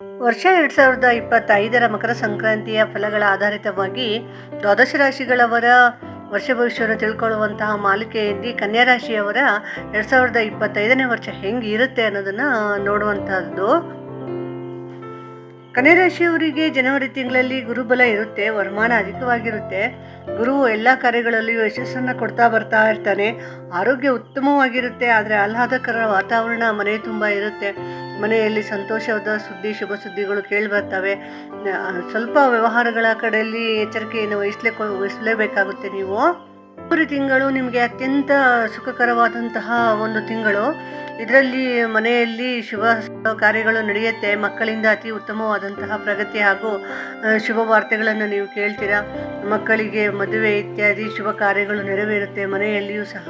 ವರ್ಷ ಎರಡ್ ಸಾವಿರದ ಇಪ್ಪತ್ತೈದರ ಮಕರ ಸಂಕ್ರಾಂತಿಯ ಫಲಗಳ ಆಧಾರಿತವಾಗಿ ದ್ವಾದಶ ರಾಶಿಗಳವರ ವರ್ಷ ಭವಿಷ್ಯವನ್ನು ತಿಳ್ಕೊಳ್ಳುವಂತಹ ಮಾಲಿಕೆಯಲ್ಲಿ ಕನ್ಯಾ ರಾಶಿಯವರ ಎರಡ್ ಸಾವಿರದ ಇಪ್ಪತ್ತೈದನೇ ವರ್ಷ ಹೆಂಗೆ ಇರುತ್ತೆ ಅನ್ನೋದನ್ನ ನೋಡುವಂತಹದ್ದು. ಕನ್ಯಾ ರಾಶಿಯವರಿಗೆ ಜನವರಿ ತಿಂಗಳಲ್ಲಿ ಗುರುಬಲ ಇರುತ್ತೆ, ವರಮಾನ ಅಧಿಕವಾಗಿರುತ್ತೆ. ಗುರು ಎಲ್ಲ ಕಾರ್ಯಗಳಲ್ಲಿಯೂ ಯಶಸ್ಸನ್ನು ಕೊಡ್ತಾ ಬರ್ತಾ ಇರ್ತಾನೆ. ಆರೋಗ್ಯ ಉತ್ತಮವಾಗಿರುತ್ತೆ, ಆದರೆ ಆಹ್ಲಾದಕರ ವಾತಾವರಣ ಮನೆ ತುಂಬ ಇರುತ್ತೆ. ಮನೆಯಲ್ಲಿ ಸಂತೋಷದ ಸುದ್ದಿ, ಶುಭ ಸುದ್ದಿಗಳು ಕೇಳಿ ಬರ್ತವೆ. ಸ್ವಲ್ಪ ವ್ಯವಹಾರಗಳ ಕಡೆಯಲ್ಲಿ ಎಚ್ಚರಿಕೆಯನ್ನು ವಹಿಸಲೇ ವಹಿಸಲೇಬೇಕಾಗುತ್ತೆ ನೀವು. ಫೆಬ್ರವರಿ ತಿಂಗಳು ನಿಮಗೆ ಅತ್ಯಂತ ಸುಖಕರವಾದಂತಹ ಒಂದು ತಿಂಗಳು. ಇದರಲ್ಲಿ ಮನೆಯಲ್ಲಿ ಶುಭ ಕಾರ್ಯಗಳು ನಡೆಯುತ್ತೆ. ಮಕ್ಕಳಿಂದ ಅತಿ ಉತ್ತಮವಾದಂತಹ ಪ್ರಗತಿ ಹಾಗೂ ಶುಭ ವಾರ್ತೆಗಳನ್ನು ನೀವು ಕೇಳ್ತೀರಾ? ಮಕ್ಕಳಿಗೆ ಮದುವೆ ಇತ್ಯಾದಿ ಶುಭ ಕಾರ್ಯಗಳು ನೆರವೇರುತ್ತೆ. ಮನೆಯಲ್ಲಿಯೂ ಸಹ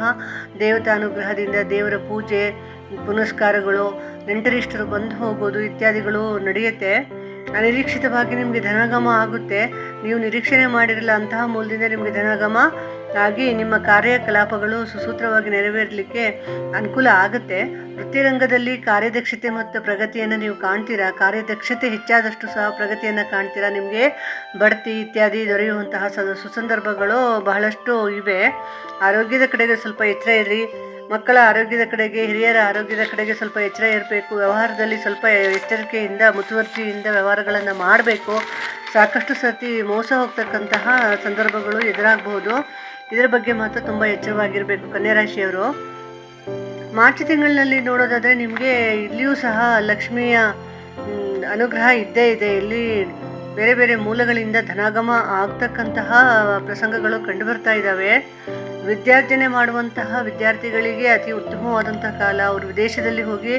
ದೇವತಾನುಗ್ರಹದಿಂದ ದೇವರ ಪೂಜೆ, ಪುನಸ್ಕಾರಗಳು, ನೆಂಟರಿಷ್ಟರು ಬಂದು ಹೋಗೋದು ಇತ್ಯಾದಿಗಳು ನಡೆಯುತ್ತೆ. ಅನಿರೀಕ್ಷಿತವಾಗಿ ನಿಮಗೆ ಧನಗಮ ಆಗುತ್ತೆ. ನೀವು ನಿರೀಕ್ಷಣೆ ಮಾಡಿರಲ್ಲ, ಅಂತಹ ಮೂಲದಿಂದ ನಿಮಗೆ ಧನಾಗಮ ಆಗಿ ನಿಮ್ಮ ಕಾರ್ಯಕಲಾಪಗಳು ಸುಸೂತ್ರವಾಗಿ ನೆರವೇರಲಿಕ್ಕೆ ಅನುಕೂಲ ಆಗುತ್ತೆ. ವೃತ್ತಿರಂಗದಲ್ಲಿ ಕಾರ್ಯದಕ್ಷತೆ ಮತ್ತು ಪ್ರಗತಿಯನ್ನು ನೀವು ಕಾಣ್ತೀರಾ? ಕಾರ್ಯದಕ್ಷತೆ ಹೆಚ್ಚಾದಷ್ಟು ಸಹ ಪ್ರಗತಿಯನ್ನು ಕಾಣ್ತೀರಾ? ನಿಮಗೆ ಬಡ್ತಿ ಇತ್ಯಾದಿ ದೊರೆಯುವಂತಹ ಸುಸಂದರ್ಭಗಳು ಬಹಳಷ್ಟು ಇವೆ. ಆರೋಗ್ಯದ ಕಡೆಗೆ ಸ್ವಲ್ಪ ಎಚ್ಚರ ಇರಿ ಮಕ್ಕಳ ಆರೋಗ್ಯದ ಕಡೆಗೆ, ಹಿರಿಯರ ಆರೋಗ್ಯದ ಕಡೆಗೆ ಸ್ವಲ್ಪ ಎಚ್ಚರ ಇರಬೇಕು. ವ್ಯವಹಾರದಲ್ಲಿ ಸ್ವಲ್ಪ ಎಚ್ಚರಿಕೆಯಿಂದ, ಮುತುವರ್ಜಿಯಿಂದ ವ್ಯವಹಾರಗಳನ್ನು ಮಾಡಬೇಕು. ಸಾಕಷ್ಟು ಸತಿ ಮೋಸ ಹೋಗ್ತಕ್ಕಂತಹ ಸಂದರ್ಭಗಳು ಎದುರಾಗಬಹುದು. ಇದರ ಬಗ್ಗೆ ಮಾತ್ರ ತುಂಬ ಎಚ್ಚರವಾಗಿರಬೇಕು ಕನ್ಯಾ ರಾಶಿಯವರು ಮಾರ್ಚ್ ತಿಂಗಳಿನಲ್ಲಿ ನೋಡೋದಾದರೆ ನಿಮಗೆ ಇಲ್ಲಿಯೂ ಸಹ ಲಕ್ಷ್ಮಿಯ ಅನುಗ್ರಹ ಇದ್ದೇ ಇದೆ. ಇಲ್ಲಿ ಬೇರೆ ಬೇರೆ ಮೂಲಗಳಿಂದ ಧನಾಗಮ ಆಗ್ತಕ್ಕಂತಹ ಪ್ರಸಂಗಗಳು ಕಂಡುಬರ್ತಾ ಇದ್ದಾವೆ. ವಿದ್ಯಾರ್ಜನೆ ಮಾಡುವಂತಹ ವಿದ್ಯಾರ್ಥಿಗಳಿಗೆ ಅತಿ ಉತ್ತಮವಾದಂತಹ ಕಾಲ. ಅವರು ವಿದೇಶದಲ್ಲಿ ಹೋಗಿ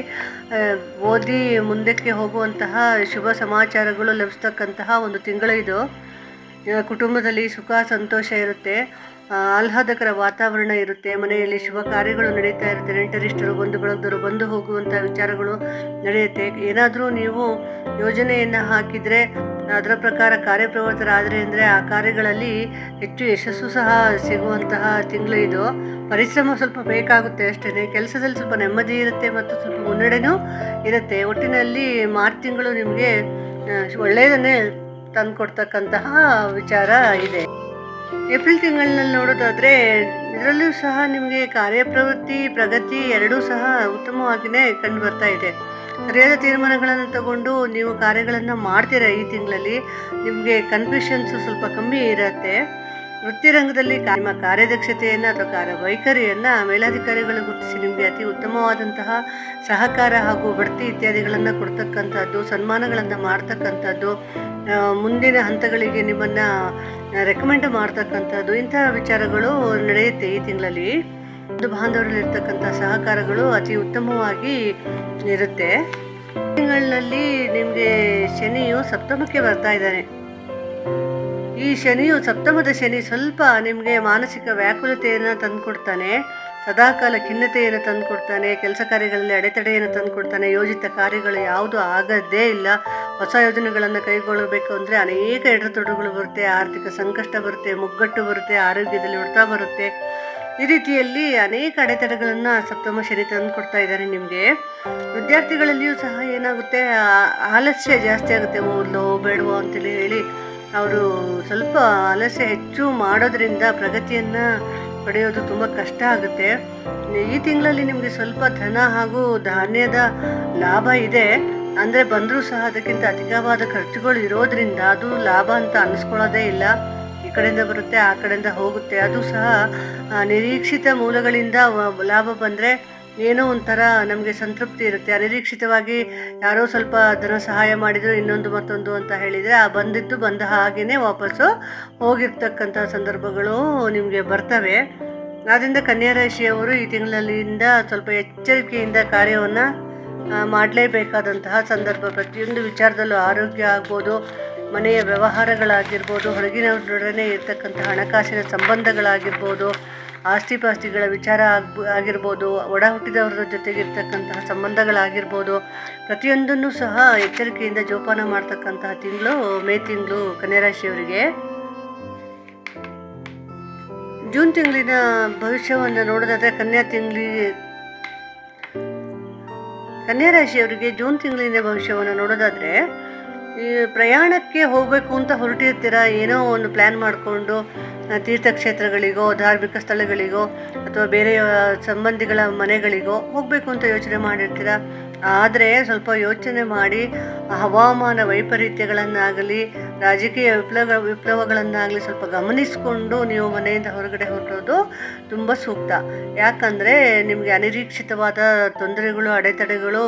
ಓದಿ ಮುಂದಕ್ಕೆ ಹೋಗುವಂತಹ ಶುಭ ಸಮಾಚಾರಗಳು ಲಭಿಸ್ತಕ್ಕಂತಹ ಒಂದು ತಿಂಗಳು ಇದು. ಕುಟುಂಬದಲ್ಲಿ ಸುಖ, ಸಂತೋಷ ಇರುತ್ತೆ. ಆಹ್ಲಾದಕರ ವಾತಾವರಣ ಇರುತ್ತೆ, ಮನೆಯಲ್ಲಿ ಶುಭ ಕಾರ್ಯಗಳು ನಡೀತಾ ಇರುತ್ತೆ, ನೆಂಟರಿಷ್ಟರು ಬಂಧು ಬಂದು ಹೋಗುವಂಥ ವಿಚಾರಗಳು ನಡೆಯುತ್ತೆ. ಏನಾದರೂ ನೀವು ಯೋಜನೆಯನ್ನು ಹಾಕಿದರೆ, ಅದರ ಪ್ರಕಾರ ಕಾರ್ಯಪ್ರವೃತ್ತರಾದರೆ ಅಂದರೆ ಆ ಕಾರ್ಯಗಳಲ್ಲಿ ಹೆಚ್ಚು ಯಶಸ್ಸು ಸಹ ಸಿಗುವಂತಹ ತಿಂಗಳು ಇದು. ಪರಿಶ್ರಮ ಸ್ವಲ್ಪ ಬೇಕಾಗುತ್ತೆ ಅಷ್ಟೇ ಕೆಲಸದಲ್ಲಿ ಸ್ವಲ್ಪ ನೆಮ್ಮದಿ ಇರುತ್ತೆ ಮತ್ತು ಸ್ವಲ್ಪ ಮುನ್ನಡೆನೂ ಇರುತ್ತೆ. ಒಟ್ಟಿನಲ್ಲಿ ಮಾರ್ಚ್ ತಿಂಗಳು ನಿಮಗೆ ಒಳ್ಳೆಯದನ್ನೇ ತಂದುಕೊಡ್ತಕ್ಕಂತಹ ವಿಚಾರ ಇದೆ. ಏಪ್ರಿಲ್ ತಿಂಗಳಿನಲ್ಲಿ ನೋಡೋದಾದರೆ, ಇದರಲ್ಲೂ ಸಹ ನಿಮಗೆ ಕಾರ್ಯಪ್ರವೃತ್ತಿ, ಪ್ರಗತಿ ಎರಡೂ ಸಹ ಉತ್ತಮವಾಗಿಯೇ ಕಂಡು ಬರ್ತಾ ಇದೆ. ಸರಿಯಾದ ತೀರ್ಮಾನಗಳನ್ನು ತಗೊಂಡು ನೀವು ಕಾರ್ಯಗಳನ್ನು ಮಾಡ್ತೀರಾ ಈ ತಿಂಗಳಲ್ಲಿ? ನಿಮಗೆ ಕನ್ಫ್ಯೂಷನ್ಸು ಸ್ವಲ್ಪ ಕಮ್ಮಿ ಇರುತ್ತೆ. ವೃತ್ತಿರಂಗದಲ್ಲಿ ನಿಮ್ಮ ಕಾರ್ಯದಕ್ಷತೆಯನ್ನು ಅಥವಾ ಕಾರ್ಯ ವೈಖರಿಯನ್ನು ಮೇಲಾಧಿಕಾರಿಗಳು ಗುರುತಿಸಿ ನಿಮಗೆ ಅತಿ ಉತ್ತಮವಾದಂತಹ ಸಹಕಾರ ಹಾಗೂ ಬಡ್ತಿ ಇತ್ಯಾದಿಗಳನ್ನು ಕೊಡ್ತಕ್ಕಂಥದ್ದು, ಸನ್ಮಾನಗಳನ್ನು ಮಾಡ್ತಕ್ಕಂಥದ್ದು ಮುಂದಿನ ಹಂತಗಳಿಗೆ ನಿಮ್ಮನ್ನು ರೆಕಮೆಂಡ್ ಮಾಡ್ತಕ್ಕಂಥದ್ದು ಇಂತಹ ವಿಚಾರಗಳು ನಡೆಯುತ್ತೆ ಈ ತಿಂಗಳಲ್ಲಿ. ಒಂದು ಬಾಂಧವರಲ್ಲಿರ್ತಕ್ಕಂಥ ಸಹಕಾರಗಳು ಅತಿ ಉತ್ತಮವಾಗಿ ಇರುತ್ತೆ. ತಿಂಗಳಲ್ಲಿ ನಿಮಗೆ ಶನಿಯು ಸಪ್ತಮಕ್ಕೆ ಬರ್ತಾ ಇದ್ದಾನೆ. ಈ ಶನಿಯು ಸಪ್ತಮದ ಶನಿ ಸ್ವಲ್ಪ ನಿಮಗೆ ಮಾನಸಿಕ ವ್ಯಾಕುಲತೆಯನ್ನು ತಂದುಕೊಡ್ತಾನೆ. ಸದಾಕಾಲ ಖಿನ್ನತೆಯನ್ನು ತಂದುಕೊಡ್ತಾನೆ, ಕೆಲಸ ಕಾರ್ಯಗಳಲ್ಲಿ ಅಡೆತಡೆಯನ್ನು ತಂದುಕೊಡ್ತಾನೆ, ಯೋಜಿತ ಕಾರ್ಯಗಳು ಯಾವುದು ಆಗದೇ ಇಲ್ಲ. ಹೊಸ ಯೋಜನೆಗಳನ್ನು ಕೈಗೊಳ್ಳಬೇಕು ಅಂದರೆ ಅನೇಕ ಎಡರುತೊಡರುಗಳು ಬರುತ್ತೆ, ಆರ್ಥಿಕ ಸಂಕಷ್ಟ ಬರುತ್ತೆ, ಮುಗ್ಗಟ್ಟು ಬರುತ್ತೆ, ಆರೋಗ್ಯದಲ್ಲಿ ಹೊಡ್ತಾ ಬರುತ್ತೆ. ಈ ರೀತಿಯಲ್ಲಿ ಅನೇಕ ಅಡೆತಡೆಗಳನ್ನು ಸಪ್ತಮ ಶನಿ ತಂದು ಕೊಡ್ತಾ ಇದ್ದಾರೆ ನಿಮಗೆ. ವಿದ್ಯಾರ್ಥಿಗಳಲ್ಲಿಯೂ ಸಹ ಏನಾಗುತ್ತೆ? ಆಲಸ್ಯ ಜಾಸ್ತಿ ಆಗುತ್ತೆ. ಓದೋ ಬೇಡವೋ ಅಂತೇಳಿ ಹೇಳಿ ಅವರು ಸ್ವಲ್ಪ ಅಲಸೆ ಹೆಚ್ಚು ಮಾಡೋದ್ರಿಂದ ಪ್ರಗತಿಯನ್ನು ಪಡೆಯೋದು ತುಂಬ ಕಷ್ಟ ಆಗುತ್ತೆ. ಈ ತಿಂಗಳಲ್ಲಿ ನಿಮಗೆ ಸ್ವಲ್ಪ ಧನ ಹಾಗೂ ಧಾನ್ಯದ ಲಾಭ ಇದೆ. ಅಂದರೆ ಬಂದರೂ ಸಹ ಅದಕ್ಕಿಂತ ಅಧಿಕವಾದ ಖರ್ಚುಗಳು ಇರೋದ್ರಿಂದ ಅದು ಲಾಭ ಅಂತ ಅನ್ನಿಸ್ಕೊಳ್ಳೋದೇ ಇಲ್ಲ. ಈ ಕಡೆಯಿಂದ ಬರುತ್ತೆ, ಆ ಕಡೆಯಿಂದ ಹೋಗುತ್ತೆ. ಅದು ಸಹ ನಿರೀಕ್ಷಿತ ಮೂಲಗಳಿಂದ ಲಾಭ ಬಂದರೆ ಏನೋ ಒಂಥರ ನಮಗೆ ಸಂತೃಪ್ತಿ ಇರುತ್ತೆ. ಅನಿರೀಕ್ಷಿತವಾಗಿ ಯಾರೋ ಸ್ವಲ್ಪ ಧನ ಸಹಾಯ ಮಾಡಿದರು, ಇನ್ನೊಂದು ಮತ್ತೊಂದು ಅಂತ ಹೇಳಿದರೆ ಆ ಬಂದಿದ್ದು ಬಂದ ಹಾಗೆಯೇ ವಾಪಸ್ಸು ಹೋಗಿರ್ತಕ್ಕಂಥ ಸಂದರ್ಭಗಳು ನಿಮಗೆ ಬರ್ತವೆ. ಆದ್ದರಿಂದ ಕನ್ಯಾ ರಾಶಿಯವರು ಈ ತಿಂಗಳಲ್ಲಿಂದ ಸ್ವಲ್ಪ ಎಚ್ಚರಿಕೆಯಿಂದ ಕಾರ್ಯವನ್ನು ಮಾಡಲೇಬೇಕಾದಂತಹ ಸಂದರ್ಭ. ಪ್ರತಿಯೊಂದು ವಿಚಾರದಲ್ಲೂ ಆರೋಗ್ಯ ಆಗ್ಬೋದು, ಮನೆಯ ವ್ಯವಹಾರಗಳಾಗಿರ್ಬೋದು, ಹೊರಗಿನವರೊಡನೆ ಇರ್ತಕ್ಕಂಥ ಹಣಕಾಸಿನ ಸಂಬಂಧಗಳಾಗಿರ್ಬೋದು ಆಸ್ತಿ ಪಾಸ್ತಿಗಳ ವಿಚಾರ ಆಗ್ಬ, ಆಗಿರ್ಬೋದು ಒಡ ಹುಟ್ಟಿದವರ ಜೊತೆಗಿರ್ತಕ್ಕಂತಹ ಸಂಬಂಧಗಳಾಗಿರ್ಬೋದು, ಪ್ರತಿಯೊಂದನ್ನು ಸಹ ಎಚ್ಚರಿಕೆಯಿಂದ ಜೋಪಾನ ಮಾಡ್ತಕ್ಕಂತಹ ತಿಂಗಳು ಮೇ ತಿಂಗಳು ಕನ್ಯರಾಶಿಯವರಿಗೆ ಜೂನ್ ತಿಂಗಳಿನ ಭವಿಷ್ಯವನ್ನು ನೋಡೋದಾದ್ರೆ ಕನ್ಯಾ ತಿಂಗಳಿ, ಕನ್ಯಾ ರಾಶಿಯವರಿಗೆ ಜೂನ್ ತಿಂಗಳಿನ ಭವಿಷ್ಯವನ್ನು ನೋಡೋದಾದರೆ ಪ್ರಯಾಣಕ್ಕೆ ಹೋಗಬೇಕು ಅಂತ ಹೊರಟಿರ್ತೀರ? ಏನೋ ಒಂದು ಪ್ಲ್ಯಾನ್ ಮಾಡಿಕೊಂಡು ತೀರ್ಥಕ್ಷೇತ್ರಗಳಿಗೋ, ಧಾರ್ಮಿಕ ಸ್ಥಳಗಳಿಗೋ, ಅಥವಾ ಬೇರೆ ಸಂಬಂಧಿಗಳ ಮನೆಗಳಿಗೋ ಹೋಗಬೇಕು ಅಂತ ಯೋಚನೆ ಮಾಡಿರ್ತೀರ? ಆದರೆ ಸ್ವಲ್ಪ ಯೋಚನೆ ಮಾಡಿ ಹವಾಮಾನ ವೈಪರೀತ್ಯಗಳನ್ನಾಗಲಿ ರಾಜಕೀಯ ವಿಪ್ಲವ, ವಿಪ್ಲವಗಳನ್ನಾಗಲಿ ಸ್ವಲ್ಪ ಗಮನಿಸಿಕೊಂಡು ನೀವು ಮನೆಯಿಂದ ಹೊರಗಡೆ ಹೊರಟೋದು ತುಂಬ ಸೂಕ್ತ. ಯಾಕಂದರೆ ನಿಮಗೆ ಅನಿರೀಕ್ಷಿತವಾದ ತೊಂದರೆಗಳು, ಅಡೆತಡೆಗಳು,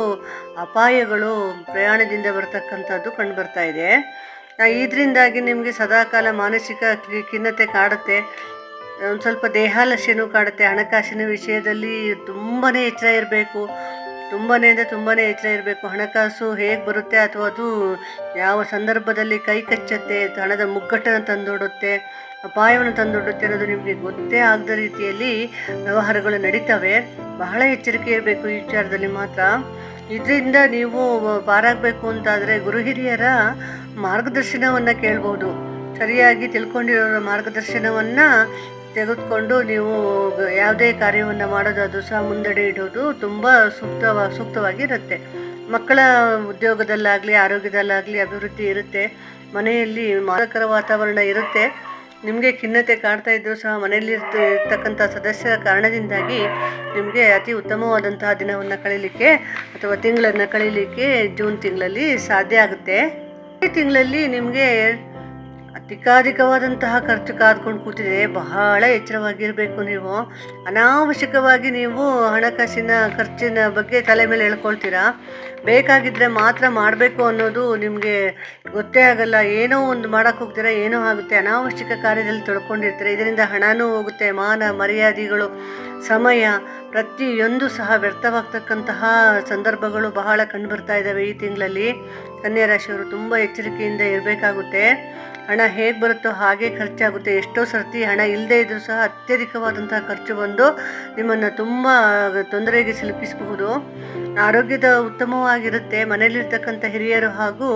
ಅಪಾಯಗಳು ಪ್ರಯಾಣದಿಂದ ಬರ್ತಕ್ಕಂಥದ್ದು ಕಂಡುಬರ್ತಾ ಇದೆ. ಇದರಿಂದಾಗಿ ನಿಮಗೆ ಸದಾಕಾಲ ಮಾನಸಿಕ ಖಿನ್ನತೆ ಕಾಡುತ್ತೆ. ಒಂದು ಸ್ವಲ್ಪ ದೇಹಾಲಸ್ಯನೂ ಕಾಡುತ್ತೆ. ಹಣಕಾಸಿನ ವಿಷಯದಲ್ಲಿ ತುಂಬಾ ಎಚ್ಚರ ಇರಬೇಕು. ತುಂಬಾ ಅಂದರೆ ತುಂಬಾ ಎಚ್ಚರ ಇರಬೇಕು. ಹಣಕಾಸು ಹೇಗೆ ಬರುತ್ತೆ ಅಥವಾ ಅದು ಯಾವ ಸಂದರ್ಭದಲ್ಲಿ ಕೈ ಕಚ್ಚತ್ತೆ, ಹಣದ ಮುಗ್ಗಟ್ಟನ್ನು ತಂದೊಡುತ್ತೆ, ಅಪಾಯವನ್ನು ತಂದೊಡುತ್ತೆ ಅನ್ನೋದು ನಿಮಗೆ ಗೊತ್ತೇ ಆಗದ ರೀತಿಯಲ್ಲಿ ವ್ಯವಹಾರಗಳು ನಡೀತವೆ. ಬಹಳ ಎಚ್ಚರಿಕೆ ಇರಬೇಕು ಈ ವಿಚಾರದಲ್ಲಿ ಮಾತ್ರ. ಇದರಿಂದ ನೀವು ಪಾರಾಗಬೇಕು ಅಂತಾದರೆ ಗುರು ಹಿರಿಯರ ಮಾರ್ಗದರ್ಶನವನ್ನು ಕೇಳ್ಬೋದು. ಸರಿಯಾಗಿ ತಿಳ್ಕೊಂಡಿರೋರ ಮಾರ್ಗದರ್ಶನವನ್ನು ತೆಗೆದುಕೊಂಡು ನೀವು ಯಾವುದೇ ಕಾರ್ಯವನ್ನು ಮಾಡೋದು ಸಹ ಮುಂದಡೆ ಇಡೋದು ತುಂಬ ಸೂಕ್ತವ, ಸೂಕ್ತವಾಗಿರುತ್ತೆ. ಮಕ್ಕಳ ಉದ್ಯೋಗದಲ್ಲಾಗಲಿ, ಆರೋಗ್ಯದಲ್ಲಾಗಲಿ ಅಭಿವೃದ್ಧಿ ಇರುತ್ತೆ. ಮನೆಯಲ್ಲಿ ಮಾದಕರ ವಾತಾವರಣ ಇರುತ್ತೆ. ನಿಮಗೆ ಖಿನ್ನತೆ ಕಾಣ್ತಾ ಇದ್ದರೂ ಸಹ ಮನೆಯಲ್ಲಿ ಇರ್ತ ಇರ್ತಕ್ಕಂಥ ಸದಸ್ಯರ ಕಾರಣದಿಂದಾಗಿ ನಿಮಗೆ ಅತಿ ಉತ್ತಮವಾದಂತಹ ದಿನವನ್ನು ಕಳೀಲಿಕ್ಕೆ ಅಥವಾ ತಿಂಗಳನ್ನು ಕಳೀಲಿಕ್ಕೆ ಜೂನ್ ತಿಂಗಳಲ್ಲಿ ಸಾಧ್ಯ ಆಗುತ್ತೆ. ಈ ತಿಂಗಳಲ್ಲಿ ನಿಮಗೆ ಅಧಿಕಾಧಿಕವಾದಂತಹ ಖರ್ಚು ಕಾದ್ಕೊಂಡು ಕೂತಿದೆ ಬಹಳ ಎಚ್ಚರವಾಗಿರಬೇಕು ನೀವು. ಅನಾವಶ್ಯಕವಾಗಿ ನೀವು ಹಣಕಾಸಿನ ಖರ್ಚಿನ ಬಗ್ಗೆ ತಲೆ ಮೇಲೆ ಎಳ್ಕೊಳ್ತೀರಾ? ಬೇಕಾಗಿದ್ದರೆ ಮಾತ್ರ ಮಾಡಬೇಕು ಅನ್ನೋದು ನಿಮಗೆ ಗೊತ್ತೇ ಆಗಲ್ಲ. ಏನೋ ಒಂದು ಮಾಡೋಕ್ಕೆ ಹೋಗ್ತೀರಾ, ಏನೋ ಆಗುತ್ತೆ. ಅನಾವಶ್ಯಕ ಕಾರ್ಯದಲ್ಲಿ ತೊಳ್ಕೊಂಡಿರ್ತೀರ ಇದರಿಂದ ಹಣನೂ ಹೋಗುತ್ತೆ. ಮಾನ ಮರ್ಯಾದೆಗಳು, ಸಮಯ ಪ್ರತಿಯೊಂದು ಸಹ ವ್ಯರ್ಥವಾಗ್ತಕ್ಕಂತಹ ಸಂದರ್ಭಗಳು ಬಹಳ ಕಂಡುಬರ್ತಾ ಇದ್ದಾವೆ ಈ ತಿಂಗಳಲ್ಲಿ. ಕನ್ಯಾ ರಾಶಿಯವರು ತುಂಬ ಎಚ್ಚರಿಕೆಯಿಂದ ಇರಬೇಕಾಗುತ್ತೆ. ಹಣ ಹೇಗೆ ಬರುತ್ತೋ ಹಾಗೆ ಖರ್ಚಾಗುತ್ತೆ. ಎಷ್ಟೋ ಸರ್ತಿ ಹಣ ಇಲ್ಲದೇ ಇದ್ದರೂ ಸಹ ಅತ್ಯಧಿಕವಾದಂತಹ ಖರ್ಚು ಬಂದು ನಿಮ್ಮನ್ನು ತುಂಬ ತೊಂದರೆಗೆ ಸಿಲುಕಿಸಬಹುದು. ಆರೋಗ್ಯದ ಉತ್ತಮವಾಗಿರುತ್ತೆ. ಮನೆಯಲ್ಲಿರ್ತಕ್ಕಂಥ ಹಿರಿಯರು ಹಾಗೂ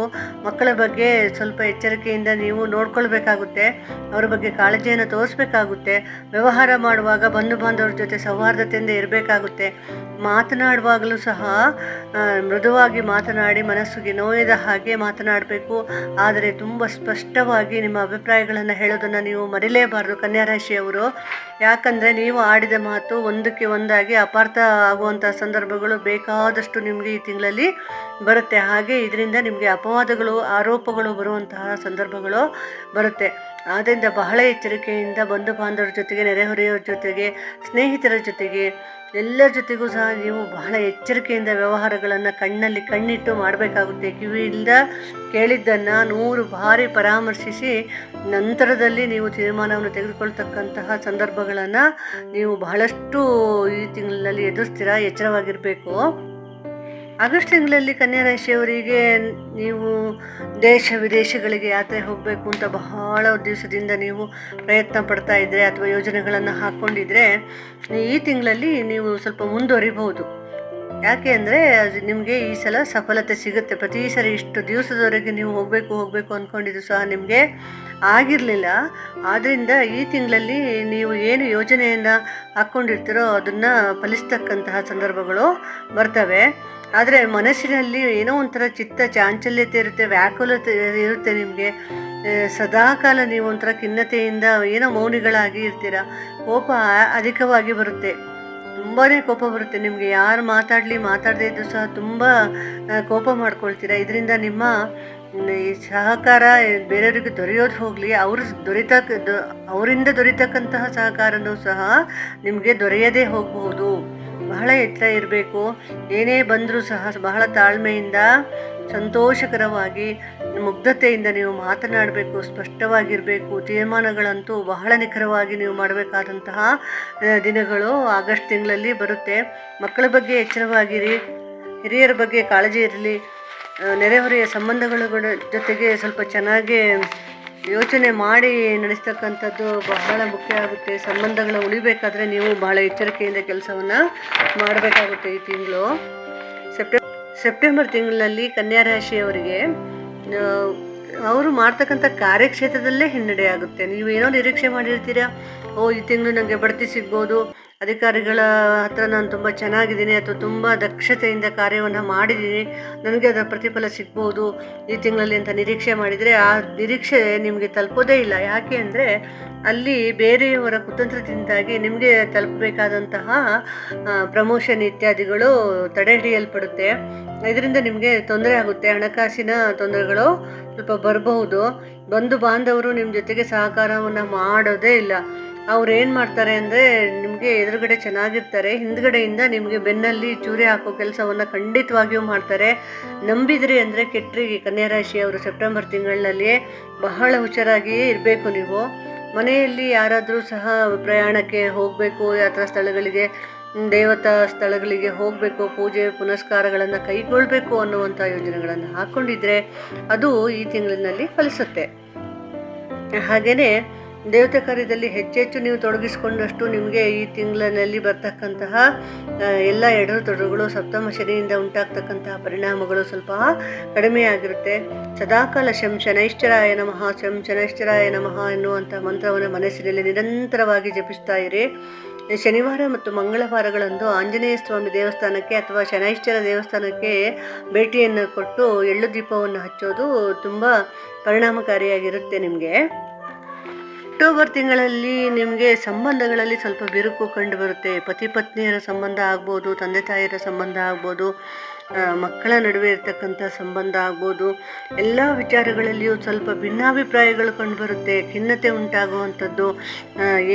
ಮಕ್ಕಳ ಬಗ್ಗೆ ಸ್ವಲ್ಪ ಎಚ್ಚರಿಕೆಯಿಂದ ನೀವು ನೋಡ್ಕೊಳ್ಬೇಕಾಗುತ್ತೆ. ಅವರ ಬಗ್ಗೆ ಕಾಳಜಿಯನ್ನು ತೋರಿಸ್ಬೇಕಾಗುತ್ತೆ. ವ್ಯವಹಾರ ಮಾಡುವಾಗ ಬಂಧು ಬಾಂಧವರ ಜೊತೆ ಸೌಹಾರ್ದತೆಯಿಂದ ಇರಬೇಕಾಗುತ್ತೆ. ಮಾತನಾಡುವಾಗಲೂ ಸಹ ಮೃದುವಾಗಿ ಮಾತನಾಡಿ ಮನಸ್ಸಿಗೆ ನೋಯದ ಹಾಗೆ ಮಾತನಾಡಬೇಕು. ಆದರೆ ತುಂಬ ಸ್ಪಷ್ಟವಾಗಿ ನಿಮ್ಮ ಅಭಿಪ್ರಾಯಗಳನ್ನು ಹೇಳೋದನ್ನು ನೀವು ಮರಿಲೇಬಾರದು ಕನ್ಯಾ ರಾಶಿಯವರು ಯಾಕಂದರೆ ನೀವು ಆಡಿದ ಮಾತು ಒಂದಕ್ಕೆ ಒಂದಾಗಿ ಅಪಾರ್ಥ ಆಗುವಂಥ ಸಂದರ್ಭಗಳು ಬೇಕಾದಷ್ಟು ನಿಮಗೆ ಈ ತಿಂಗಳಲ್ಲಿ ಬರುತ್ತೆ. ಹಾಗೆ ಇದರಿಂದ ನಿಮಗೆ ಅಪವಾದಗಳು, ಆರೋಪಗಳು ಬರುವಂತಹ ಸಂದರ್ಭಗಳು ಬರುತ್ತೆ. ಆದ್ದರಿಂದ ಬಹಳ ಎಚ್ಚರಿಕೆಯಿಂದ ಬಂಧು ಬಾಂಧವರ ಜೊತೆಗೆ, ನೆರೆಹೊರೆಯವರ ಜೊತೆಗೆ, ಸ್ನೇಹಿತರ ಜೊತೆಗೆ ಎಲ್ಲರ ಜೊತೆಗೂ ಸಹ ನೀವು ಬಹಳ ಎಚ್ಚರಿಕೆಯಿಂದ ವ್ಯವಹಾರಗಳನ್ನು ಕಣ್ಣಲ್ಲಿ ಕಣ್ಣಿಟ್ಟು ಮಾಡಬೇಕಾಗುತ್ತೆ. ಕಿವಿಯಿಂದ ಕೇಳಿದ್ದನ್ನು ನೂರು ಬಾರಿ ಪರಾಮರ್ಶಿಸಿ ನಂತರದಲ್ಲಿ ನೀವು ತೀರ್ಮಾನವನ್ನು ತೆಗೆದುಕೊಳ್ತಕ್ಕಂತಹ ಸಂದರ್ಭಗಳನ್ನು ನೀವು ಬಹಳಷ್ಟು ಈ ತಿಂಗಳಲ್ಲಿ ಎದುರಿಸ್ತೀರಾ? ಎಚ್ಚರವಾಗಿರಬೇಕು. ಆಗಸ್ಟ್ ತಿಂಗಳಲ್ಲಿ ಕನ್ಯಾ ರಾಶಿಯವರಿಗೆ ನೀವು ದೇಶ ವಿದೇಶಗಳಿಗೆ ಯಾತ್ರೆ ಹೋಗಬೇಕು ಅಂತ ಬಹಳ ದಿವಸದಿಂದ ನೀವು ಪ್ರಯತ್ನ ಪಡ್ತಾ ಇದ್ದರೆ ಅಥವಾ ಯೋಜನೆಗಳನ್ನು ಹಾಕ್ಕೊಂಡಿದ್ರೆ, ಈ ತಿಂಗಳಲ್ಲಿ ನೀವು ಸ್ವಲ್ಪ ಮುಂದುವರಿಬಹುದು. ಯಾಕೆ ಅಂದರೆ ನಿಮಗೆ ಈ ಸಲ ಸಫಲತೆ ಸಿಗುತ್ತೆ. ಪ್ರತಿ ಸರಿ ಇಷ್ಟು ದಿವಸದವರೆಗೆ ನೀವು ಹೋಗಬೇಕು ಹೋಗಬೇಕು ಅಂದ್ಕೊಂಡಿದ್ದು ಸಹ ನಿಮಗೆ ಆಗಿರಲಿಲ್ಲ. ಆದ್ದರಿಂದ ಈ ತಿಂಗಳಲ್ಲಿ ನೀವು ಏನು ಯೋಜನೆಯನ್ನು ಹಾಕ್ಕೊಂಡಿರ್ತೀರೋ ಅದನ್ನು ಫಲಿಸ್ತಕ್ಕಂತಹ ಸಂದರ್ಭಗಳು ಬರ್ತವೆ. ಆದರೆ ಮನಸ್ಸಿನಲ್ಲಿ ಏನೋ ಒಂಥರ ಚಿತ್ತ ಚಾಂಚಲ್ಯತೆ ಇರುತ್ತೆ, ವ್ಯಾಕುಲತೆ ಇರುತ್ತೆ ನಿಮಗೆ. ಸದಾಕಾಲ ನೀವು ಒಂಥರ ಖಿನ್ನತೆಯಿಂದ ಏನೋ ಮೌನಿಗಳಾಗಿ ಇರ್ತೀರ. ಕೋಪ ಅಧಿಕವಾಗಿ ಬರುತ್ತೆ. ತುಂಬಾ ಕೋಪ ಬರುತ್ತೆ. ನಿಮಗೆ ಯಾರು ಮಾತಾಡಲಿ ಮಾತಾಡದೇ ಇದ್ದು ಸಹ ತುಂಬ ಕೋಪ ಮಾಡ್ಕೊಳ್ತೀರಾ. ಇದರಿಂದ ನಿಮ್ಮ ಈ ಸಹಕಾರ ಬೇರೆಯವರಿಗೆ ದೊರೆಯೋದು ಹೋಗಲಿ. ಅವರು ದೊರೆತಕ್ಕ ಅವರಿಂದ ದೊರೆತಕ್ಕಂತಹ ಸಹಕಾರನೂ ಸಹ ನಿಮಗೆ ದೊರೆಯದೇ ಹೋಗಬಹುದು. ಬಹಳ ಎಚ್ಚರ ಇರಬೇಕು. ಏನೇ ಬಂದರೂ ಸಹ ಬಹಳ ತಾಳ್ಮೆಯಿಂದ, ಸಂತೋಷಕರವಾಗಿ, ಮುಗ್ಧತೆಯಿಂದ ನೀವು ಮಾತನಾಡಬೇಕು, ಸ್ಪಷ್ಟವಾಗಿರಬೇಕು. ತೀರ್ಮಾನಗಳಂತೂ ಬಹಳ ನಿಖರವಾಗಿ ನೀವು ಮಾಡಬೇಕಾದಂತಹ ದಿನಗಳು ಆಗಸ್ಟ್ ತಿಂಗಳಲ್ಲಿ ಬರುತ್ತೆ. ಮಕ್ಕಳ ಬಗ್ಗೆ ಎಚ್ಚರವಾಗಿರಿ. ಹಿರಿಯರ ಬಗ್ಗೆ ಕಾಳಜಿ ಇರಲಿ. ನೆರೆಹೊರೆಯ ಸಂಬಂಧಗಳ ಜೊತೆಗೆ ಸ್ವಲ್ಪ ಚೆನ್ನಾಗಿ ಯೋಚನೆ ಮಾಡಿ ನಡೆಸ್ತಕ್ಕಂಥದ್ದು ಬಹಳ ಮುಖ್ಯ ಆಗುತ್ತೆ. ಸಂಬಂಧಗಳು ಉಳಿಬೇಕಾದ್ರೆ ನೀವು ಬಹಳ ಎಚ್ಚರಿಕೆಯಿಂದ ಕೆಲಸವನ್ನು ಮಾಡಬೇಕಾಗುತ್ತೆ ಈ ತಿಂಗಳು. ಸೆಪ್ಟೆಂಬರ್ ಸೆಪ್ಟೆಂಬರ್ ತಿಂಗಳಲ್ಲಿ ಕನ್ಯಾ ರಾಶಿಯವರಿಗೆ ಅವರು ಮಾಡ್ತಕ್ಕಂಥ ಕಾರ್ಯಕ್ಷೇತ್ರದಲ್ಲೇ ಹಿನ್ನಡೆ ಆಗುತ್ತೆ. ನೀವು ಏನೋ ನಿರೀಕ್ಷೆ ಮಾಡಿರ್ತೀರಾ, ಓ, ಈ ತಿಂಗಳು ನನಗೆ ಬಡ್ತಿ ಸಿಗ್ಬೋದು. ಅಧಿಕಾರಿಗಳ ಹತ್ರ ನಾನು ತುಂಬ ಚೆನ್ನಾಗಿದ್ದೀನಿ, ಅಥವಾ ತುಂಬ ದಕ್ಷತೆಯಿಂದ ಕಾರ್ಯವನ್ನು ಮಾಡಿದ್ದೀನಿ. ನನಗೆ ಅದರ ಪ್ರತಿಫಲ ಸಿಗ್ಬೋದು ಈ ತಿಂಗಳಲ್ಲಿ ಅಂತ ನಿರೀಕ್ಷೆ ಮಾಡಿದರೆ, ಆ ನಿರೀಕ್ಷೆ ನಿಮಗೆ ತಲುಪೋದೇ ಇಲ್ಲ. ಯಾಕೆ ಅಂದರೆ, ಅಲ್ಲಿ ಬೇರೆಯವರ ಕುತಂತ್ರದಿಂದಾಗಿ ನಿಮಗೆ ತಲುಪಬೇಕಾದಂತಹ ಪ್ರಮೋಷನ್ ಇತ್ಯಾದಿಗಳು ತಡೆ ಹಿಡಿಯಲ್ಪಡುತ್ತೆ ಇದರಿಂದ ನಿಮಗೆ ತೊಂದರೆ ಆಗುತ್ತೆ. ಹಣಕಾಸಿನ ತೊಂದರೆಗಳು ಸ್ವಲ್ಪ ಬರಬಹುದು. ಬಂಧು ಬಾಂಧವರು ನಿಮ್ಮ ಜೊತೆಗೆ ಸಹಕಾರವನ್ನು ಮಾಡೋದೇ ಇಲ್ಲ. ಅವ್ರು ಏನು ಮಾಡ್ತಾರೆ ಅಂದರೆ ನಿಮಗೆ ಎದುರುಗಡೆ ಚೆನ್ನಾಗಿರ್ತಾರೆ, ಹಿಂದ್ಗಡೆಯಿಂದ ನಿಮಗೆ ಬೆನ್ನಲ್ಲಿ ಚೂರಿ ಹಾಕೋ ಕೆಲಸವನ್ನು ಖಂಡಿತವಾಗಿಯೂ ಮಾಡ್ತಾರೆ. ನಂಬಿದ್ರಿ ಅಂದರೆ ಕೆಟ್ಟರಿಗೆ ಕನ್ಯಾ ರಾಶಿಯವರು ಸೆಪ್ಟೆಂಬರ್ ತಿಂಗಳಿನಲ್ಲಿ ಬಹಳ ಹುಷಾರಾಗಿಯೇ ಇರಬೇಕು ನೀವು. ಮನೆಯಲ್ಲಿ ಯಾರಾದರೂ ಸಹ ಪ್ರಯಾಣಕ್ಕೆ ಹೋಗಬೇಕು, ಯಾತ್ರಾ ಸ್ಥಳಗಳಿಗೆ, ದೇವತಾ ಸ್ಥಳಗಳಿಗೆ ಹೋಗಬೇಕು, ಪೂಜೆ ಪುನಸ್ಕಾರಗಳನ್ನು ಕೈಗೊಳ್ಳಬೇಕು ಅನ್ನುವಂಥ ಯೋಜನೆಗಳನ್ನು ಹಾಕ್ಕೊಂಡಿದ್ರೆ ಅದು ಈ ತಿಂಗಳಿನಲ್ಲಿ ಫಲಿಸುತ್ತೆ. ಹಾಗೆಯೇ ದೇವತೆ ಕಾರ್ಯದಲ್ಲಿ ಹೆಚ್ಚೆಚ್ಚು ನೀವು ತೊಡಗಿಸಿಕೊಂಡಷ್ಟು ನಿಮಗೆ ಈ ತಿಂಗಳಿನಲ್ಲಿ ಬರ್ತಕ್ಕಂತಹ ಎಲ್ಲ ಎಡರು ತೊಡರುಗಳು ಸಪ್ತಮ ಶನಿಯಿಂದ ಉಂಟಾಗ್ತಕ್ಕಂತಹ ಪರಿಣಾಮಗಳು ಸ್ವಲ್ಪ ಕಡಿಮೆಯಾಗಿರುತ್ತೆ. ಸದಾಕಾಲ ಶಂ ಶನೈಶ್ಚರಾಯ ನಮಃ, ಶಂ ಶನೈಶ್ಚರಾಯ ನಮಃ ಎನ್ನುವಂಥ ಮಂತ್ರವನ್ನು ಮನಸ್ಸಿನಲ್ಲಿ ನಿರಂತರವಾಗಿ ಜಪಿಸ್ತಾ ಇರಿ. ಶನಿವಾರ ಮತ್ತು ಮಂಗಳವಾರಗಳಂದು ಆಂಜನೇಯ ಸ್ವಾಮಿ ದೇವಸ್ಥಾನಕ್ಕೆ ಅಥವಾ ಶನೈಶ್ಚರ ದೇವಸ್ಥಾನಕ್ಕೆ ಭೇಟಿಯನ್ನು ಕೊಟ್ಟು ಎಳ್ಳು ದೀಪವನ್ನು ಹಚ್ಚೋದು ತುಂಬ ಪರಿಣಾಮಕಾರಿಯಾಗಿರುತ್ತೆ ನಿಮಗೆ. ಅಕ್ಟೋಬರ್ ತಿಂಗಳಲ್ಲಿ ನಿಮಗೆ ಸಂಬಂಧಗಳಲ್ಲಿ ಸ್ವಲ್ಪ ಬಿರುಕು ಕಂಡು ಬರುತ್ತೆ. ಪತಿ ಪತ್ನಿಯರ ಸಂಬಂಧ ಆಗ್ಬೋದು, ತಂದೆ ತಾಯಿಯರ ಸಂಬಂಧ ಆಗ್ಬೋದು ಮಕ್ಕಳ ನಡುವೆ ಇರತಕ್ಕಂಥ ಸಂಬಂಧ ಆಗ್ಬೋದು. ಎಲ್ಲ ವಿಚಾರಗಳಲ್ಲಿಯೂ ಸ್ವಲ್ಪ ಭಿನ್ನಾಭಿಪ್ರಾಯಗಳು ಕಂಡುಬರುತ್ತೆ ಖಿನ್ನತೆ ಉಂಟಾಗುವಂಥದ್ದು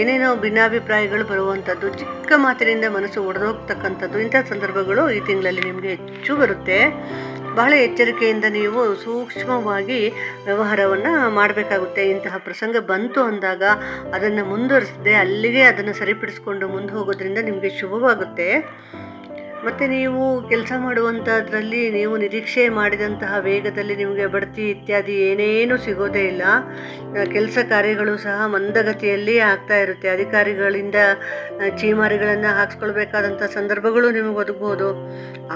ಏನೇನೋ ಭಿನ್ನಾಭಿಪ್ರಾಯಗಳು ಬರುವಂಥದ್ದು, ಚಿಕ್ಕ ಮಾತಿನಿಂದ ಮನಸ್ಸು ಒಡೆದೋಗ್ತಕ್ಕಂಥದ್ದು ಇಂಥ ಸಂದರ್ಭಗಳು ಈ ತಿಂಗಳಲ್ಲಿ ನಿಮಗೆ ಹೆಚ್ಚು ಬರುತ್ತೆ. ಬಹಳ ಎಚ್ಚರಿಕೆಯಿಂದ ನೀವು ಸೂಕ್ಷ್ಮವಾಗಿ ವ್ಯವಹಾರವನ್ನು ಮಾಡಬೇಕಾಗುತ್ತೆ. ಇಂತಹ ಪ್ರಸಂಗ ಬಂತು ಅಂದಾಗ ಅದನ್ನು ಮುಂದುವರಿಸದೆ ಅಲ್ಲಿಗೆ ಅದನ್ನು ಸರಿಪಡಿಸ್ಕೊಂಡು ಮುಂದೆ ಹೋಗೋದ್ರಿಂದ ನಿಮಗೆ ಶುಭವಾಗುತ್ತೆ. ಮತ್ತು ನೀವು ಕೆಲಸ ಮಾಡುವಂಥದ್ರಲ್ಲಿ ನೀವು ನಿರೀಕ್ಷೆ ಮಾಡಿದಂತಹ ವೇಗದಲ್ಲಿ ನಿಮಗೆ ಬಡ್ತಿ ಇತ್ಯಾದಿ ಏನೇನೂ ಸಿಗೋದೇ ಇಲ್ಲ. ಕೆಲಸ ಕಾರ್ಯಗಳು ಸಹ ಮಂದಗತಿಯಲ್ಲಿ ಆಗ್ತಾ ಇರುತ್ತೆ. ಅಧಿಕಾರಿಗಳಿಂದ ಚೀಮಾರಿಗಳನ್ನು ಹಾಕ್ಸ್ಕೊಳ್ಬೇಕಾದಂಥ ಸಂದರ್ಭಗಳು ನಿಮಗೆ ಒದಗ್ಬೋದು.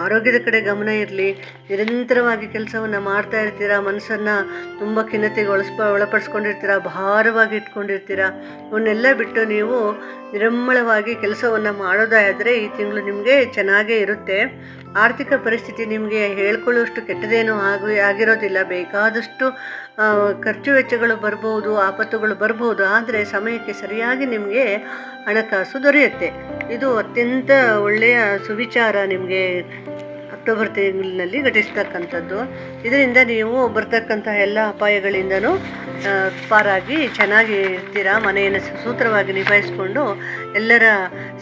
ಆರೋಗ್ಯದ ಕಡೆ ಗಮನ ಇರಲಿ. ನಿರಂತರವಾಗಿ ಕೆಲಸವನ್ನು ಮಾಡ್ತಾ ಇರ್ತೀರಾ, ಮನಸ್ಸನ್ನು ತುಂಬ ಖಿನ್ನತೆಗೆ ಒಳಸ್ಪ ಒಳಪಡಿಸ್ಕೊಂಡಿರ್ತೀರ, ಭಾರವಾಗಿ ಇಟ್ಕೊಂಡಿರ್ತೀರ, ಇವನ್ನೆಲ್ಲ ಬಿಟ್ಟು ನೀವು ನಿರಮ್ಮಳವಾಗಿ ಕೆಲಸವನ್ನು ಮಾಡೋದಾದರೆ ಈ ತಿಂಗಳು ನಿಮಗೆ ಚೆನ್ನಾಗೇ ಇರುತ್ತೆ. ಆರ್ಥಿಕ ಪರಿಸ್ಥಿತಿ ನಿಮಗೆ ಹೇಳ್ಕೊಳ್ಳುವಷ್ಟು ಕೆಟ್ಟದೇನೂ ಆಗಿ, ಆಗಿರೋದಿಲ್ಲ. ಬೇಕಾದಷ್ಟು ಖರ್ಚು ವೆಚ್ಚಗಳು ಬರ್ಬೋದು, ಆಪತ್ತುಗಳು ಬರ್ಬೋದು. ಆದರೆ ಸಮಯಕ್ಕೆ ಸರಿಯಾಗಿ ನಿಮಗೆ ಹಣಕಾಸು ದೊರೆಯುತ್ತೆ. ಇದು ಅತ್ಯಂತ ಒಳ್ಳೆಯ ಸುವಿಚಾರ ನಿಮಗೆ ಅಕ್ಟೋಬರ್ ತಿಂಗಳಿನಲ್ಲಿ ಘಟಿಸ್ತಕ್ಕಂಥದ್ದು. ಇದರಿಂದ ನೀವು ಬರ್ತಕ್ಕಂತಹ ಎಲ್ಲ ಅಪಾಯಗಳಿಂದನೂ ಪಾರಾಗಿ ಚೆನ್ನಾಗಿ ಇರ್ತೀರಾ? ಮನೆಯನ್ನು ಸೂತ್ರವಾಗಿ ನಿಭಾಯಿಸ್ಕೊಂಡು ಎಲ್ಲರ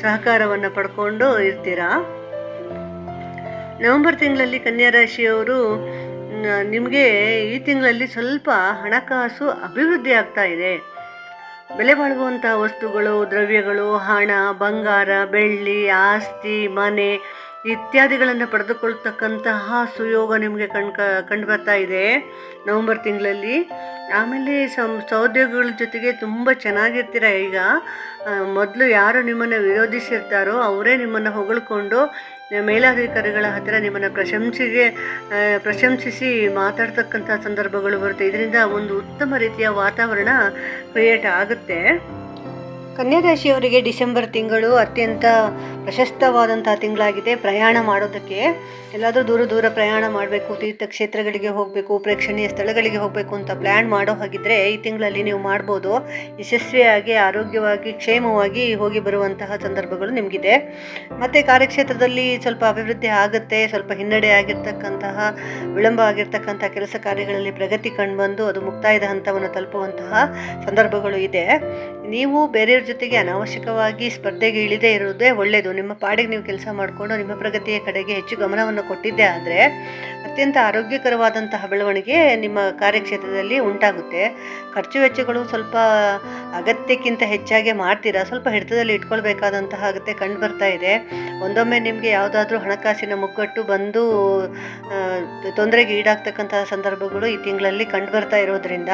ಸಹಕಾರವನ್ನು ಪಡ್ಕೊಂಡು ಇರ್ತೀರಾ? ನವೆಂಬರ್ ತಿಂಗಳಲ್ಲಿ ಕನ್ಯಾ ರಾಶಿಯವರು ನಿಮಗೆ ಈ ತಿಂಗಳಲ್ಲಿ ಸ್ವಲ್ಪ ಹಣಕಾಸು ಅಭಿವೃದ್ಧಿ ಆಗ್ತಾ ಇದೆ. ಬೆಲೆ ಬಾಳುವಂತಹ ವಸ್ತುಗಳು, ದ್ರವ್ಯಗಳು, ಹಣ, ಬಂಗಾರ, ಬೆಳ್ಳಿ, ಆಸ್ತಿ, ಮನೆ ಇತ್ಯಾದಿಗಳನ್ನು ಪಡೆದುಕೊಳ್ತಕ್ಕಂತಹ ಸುಯೋಗ ನಿಮಗೆ ಕಣ್ ಕಂಡು ಬರ್ತಾ ಇದೆ ನವಂಬರ್ ತಿಂಗಳಲ್ಲಿ. ಆಮೇಲೆ ಸಂ, ಸಹೋದ್ಯೋಗಿಗಳ ಜೊತೆಗೆ ತುಂಬ ಚೆನ್ನಾಗಿರ್ತೀರ ಈಗ? ಮೊದಲು ಯಾರು ನಿಮ್ಮನ್ನು ವಿರೋಧಿಸಿರ್ತಾರೋ ಅವರೇ ನಿಮ್ಮನ್ನು ಹೊಗಳ್ಕೊಂಡು ಮೇಲಾಧಿಕಾರಿಗಳ ಹತ್ತಿರ ನಿಮ್ಮನ್ನು ಪ್ರಶಂಸೆಗೆ ಪ್ರಶಂಸಿಸಿ ಮಾತಾಡ್ತಕ್ಕಂಥ ಸಂದರ್ಭಗಳು ಬರುತ್ತೆ. ಇದರಿಂದ ಒಂದು ಉತ್ತಮ ರೀತಿಯ ವಾತಾವರಣ ಕ್ರಿಯೇಟ್ ಆಗುತ್ತೆ. ಕನ್ಯಾ ರಾಶಿಯವರಿಗೆ ಡಿಸೆಂಬರ್ ತಿಂಗಳು ಅತ್ಯಂತ ಪ್ರಶಸ್ತವಾದಂತಹ ತಿಂಗಳಾಗಿದೆ. ಪ್ರಯಾಣ ಮಾಡೋದಕ್ಕೆ ಎಲ್ಲಾದರೂ ದೂರ ದೂರ ಪ್ರಯಾಣ ಮಾಡಬೇಕು, ತೀರ್ಥಕ್ಷೇತ್ರಗಳಿಗೆ ಹೋಗಬೇಕು, ಪ್ರೇಕ್ಷಣೀಯ ಸ್ಥಳಗಳಿಗೆ ಹೋಗಬೇಕು ಅಂತ ಪ್ಲ್ಯಾನ್ ಮಾಡೋ ಹಾಗಿದ್ರೆ ಈ ತಿಂಗಳಲ್ಲಿ ನೀವು ಮಾಡ್ಬೋದು. ಯಶಸ್ವಿಯಾಗಿ, ಆರೋಗ್ಯವಾಗಿ, ಕ್ಷೇಮವಾಗಿ ಹೋಗಿ ಬರುವಂತಹ ಸಂದರ್ಭಗಳು ನಿಮಗಿದೆ. ಮತ್ತು ಕಾರ್ಯಕ್ಷೇತ್ರದಲ್ಲಿ ಸ್ವಲ್ಪ ಅಭಿವೃದ್ಧಿ ಆಗುತ್ತೆ, ಸ್ವಲ್ಪ ಹಿನ್ನಡೆ ಆಗಿರ್ತಕ್ಕಂತಹ, ವಿಳಂಬ ಆಗಿರ್ತಕ್ಕಂಥ ಕೆಲಸ ಕಾರ್ಯಗಳಲ್ಲಿ ಪ್ರಗತಿ ಕಂಡುಬಂದು ಅದು ಮುಕ್ತಾಯದ ಹಂತವನ್ನು ತಲುಪುವಂತಹ ಸಂದರ್ಭಗಳು ಇದೆ. ನೀವು ಬೇರೆಯವ್ರ ಜೊತೆಗೆ ಅನಾವಶ್ಯಕವಾಗಿ ಸ್ಪರ್ಧೆಗೆ ಇಳಿದೇ ಇರೋದೇ ಒಳ್ಳೆಯದು ನಿಮ್ಮ ಪಾಡಿಗೆ ನೀವು ಕೆಲಸ ಮಾಡಿಕೊಂಡು ನಿಮ್ಮ ಪ್ರಗತಿಯ ಕಡೆಗೆ ಹೆಚ್ಚು ಗಮನವನ್ನು ಕೊಟ್ಟಿದ್ದೆ ಆದರೆ ಅತ್ಯಂತ ಆರೋಗ್ಯಕರವಾದಂತಹ ಬೆಳವಣಿಗೆ ನಿಮ್ಮ ಕಾರ್ಯಕ್ಷೇತ್ರದಲ್ಲಿ ಉಂಟಾಗುತ್ತೆ. ಖರ್ಚು ವೆಚ್ಚಗಳು ಸ್ವಲ್ಪ ಅಗತ್ಯಕ್ಕಿಂತ ಹೆಚ್ಚಾಗಿ ಮಾಡ್ತೀರಾ? ಸ್ವಲ್ಪ ಹಿಡಿತದಲ್ಲಿ ಇಟ್ಕೊಳ್ಬೇಕಾದಂತಹ ಅಗತ್ಯ ಕಂಡು ಬರ್ತಾ ಇದೆ. ಒಂದೊಮ್ಮೆ ನಿಮಗೆ ಯಾವುದಾದ್ರೂ ಹಣಕಾಸಿನ ಮುಗ್ಗಟ್ಟು ಬಂದು ತೊಂದರೆಗೆ ಈಡಾಗ್ತಕ್ಕಂತಹ ಸಂದರ್ಭಗಳು ಈ ತಿಂಗಳಲ್ಲಿ ಕಂಡು ಬರ್ತಾ ಇರೋದ್ರಿಂದ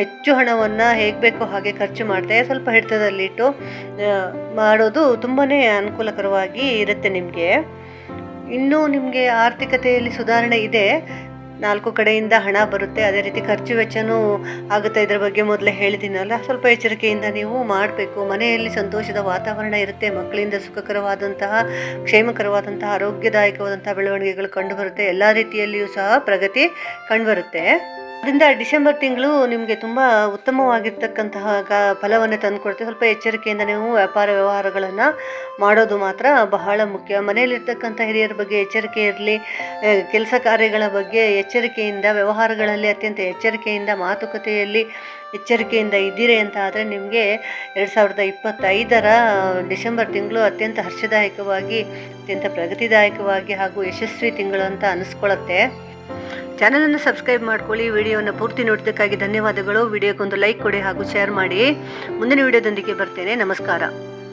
ಹೆಚ್ಚು ಹಣವನ್ನು ಹೇಗೆ ಬೇಕೋ ಹಾಗೆ ಖರ್ಚು ಮಾಡ್ದೆ ಸ್ವಲ್ಪ ಹಿಡಿತದಲ್ಲಿಟ್ಟು ಮಾಡೋದು ತುಂಬಾ ಅನುಕೂಲಕರವಾಗಿ ಇರುತ್ತೆ ನಿಮಗೆ. ಇನ್ನೂ ನಿಮಗೆ ಆರ್ಥಿಕತೆಯಲ್ಲಿ ಸುಧಾರಣೆ ಇದೆ. ನಾಲ್ಕು ಕಡೆಯಿಂದ ಹಣ ಬರುತ್ತೆ. ಅದೇ ರೀತಿ ಖರ್ಚು ವೆಚ್ಚನೂ ಆಗುತ್ತೆ ಇದರ ಬಗ್ಗೆ ಮೊದಲೇ ಹೇಳಿದ್ದೀನಲ್ಲ. ಸ್ವಲ್ಪ ಎಚ್ಚರಿಕೆಯಿಂದ ನೀವು ಮಾಡಬೇಕು. ಮನೆಯಲ್ಲಿ ಸಂತೋಷದ ವಾತಾವರಣ ಇರುತ್ತೆ. ಮಕ್ಕಳಿಂದ ಸುಖಕರವಾದಂತಹ, ಕ್ಷೇಮಕರವಾದಂತಹ, ಆರೋಗ್ಯದಾಯಕವಾದಂತಹ ಬೆಳವಣಿಗೆಗಳು ಕಂಡುಬರುತ್ತೆ ಎಲ್ಲ ರೀತಿಯಲ್ಲಿಯೂ ಸಹ ಪ್ರಗತಿ ಕಂಡುಬರುತ್ತೆ ಅದರಿಂದ ಡಿಸೆಂಬರ್ ತಿಂಗಳು ನಿಮಗೆ ತುಂಬ ಉತ್ತಮವಾಗಿರ್ತಕ್ಕಂತಹ ಫಲವನ್ನು ತಂದುಕೊಡುತ್ತೆ. ಸ್ವಲ್ಪ ಎಚ್ಚರಿಕೆಯಿಂದ ನೀವು ವ್ಯಾಪಾರ ವ್ಯವಹಾರಗಳನ್ನು ಮಾಡೋದು ಮಾತ್ರ ಬಹಳ ಮುಖ್ಯ. ಮನೆಯಲ್ಲಿರ್ತಕ್ಕಂಥ ಹಿರಿಯರ ಬಗ್ಗೆ ಎಚ್ಚರಿಕೆ ಇರಲಿ ಕೆಲಸ ಕಾರ್ಯಗಳ ಬಗ್ಗೆ ಎಚ್ಚರಿಕೆಯಿಂದ, ವ್ಯವಹಾರಗಳಲ್ಲಿ ಅತ್ಯಂತ ಎಚ್ಚರಿಕೆಯಿಂದ, ಮಾತುಕತೆಯಲ್ಲಿ ಎಚ್ಚರಿಕೆಯಿಂದ ಇದ್ದೀರಿ ಅಂತ ಆದರೆ ನಿಮಗೆ ಎರಡು ಸಾವಿರದ ಇಪ್ಪತ್ತೈದರ ಡಿಸೆಂಬರ್ ತಿಂಗಳು ಅತ್ಯಂತ ಹರ್ಷದಾಯಕವಾಗಿ, ಅತ್ಯಂತ ಪ್ರಗತಿದಾಯಕವಾಗಿ ಹಾಗೂ ಯಶಸ್ವಿ ತಿಂಗಳು ಅಂತ ಅನಿಸ್ಕೊಳ್ಳುತ್ತೆ ಚಾನಲನ್ನು ಸಬ್ಸ್ಕ್ರೈಬ್ ಮಾಡ್ಕೊಳ್ಳಿ, ವಿಡಿಯೋವನ್ನು ಪೂರ್ತಿ ನೋಡಿದ್ದಕ್ಕಾಗಿ ಧನ್ಯವಾದಗಳು. ವಿಡಿಯೋಕ್ಕೊಂದು ಲೈಕ್ ಕೊಡಿ ಹಾಗೂ ಶೇರ್ ಮಾಡಿ. ಮುಂದಿನ ವಿಡಿಯೋದೊಂದಿಗೆ ಬರ್ತೇನೆ. ನಮಸ್ಕಾರ.